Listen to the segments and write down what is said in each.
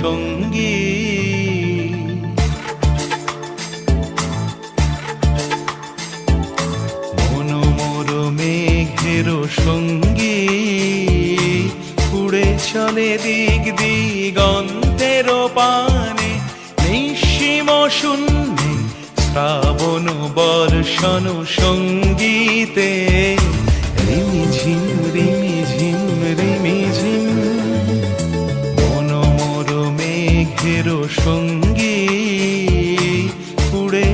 সঙ্গী। মনোমর মেঘের সঙ্গী। উড়ে চলে দিক দিগন্তের পানে, নিঃসীম শূন্যে শ্রাবণ বর্ষণ সঙ্গীতে ঝিম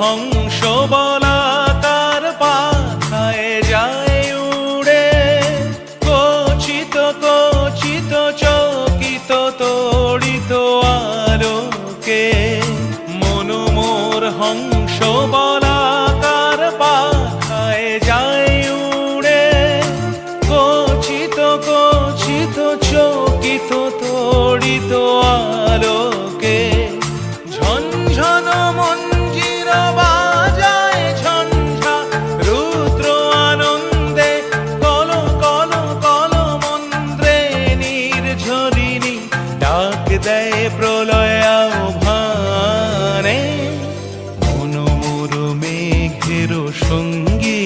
হংস বলাকার পাথায় যায় উড়ে। কচিত কচিত চকিত তড়িত আলোকে। মনোমোর হংস বলাকার দেয় প্রলয় আহ্বানে মনোমর মেঘের সঙ্গী।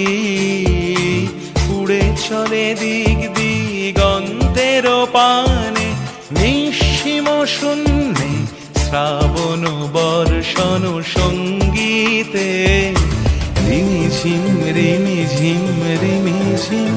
উড়ে চলে দিক দিগন্তের পানে, নিঃসীম শূন্যে শ্রাবণ বর্ষণ সঙ্গীতে। রিমি ঝিম রিমি ঝিম রিমি ঝিম।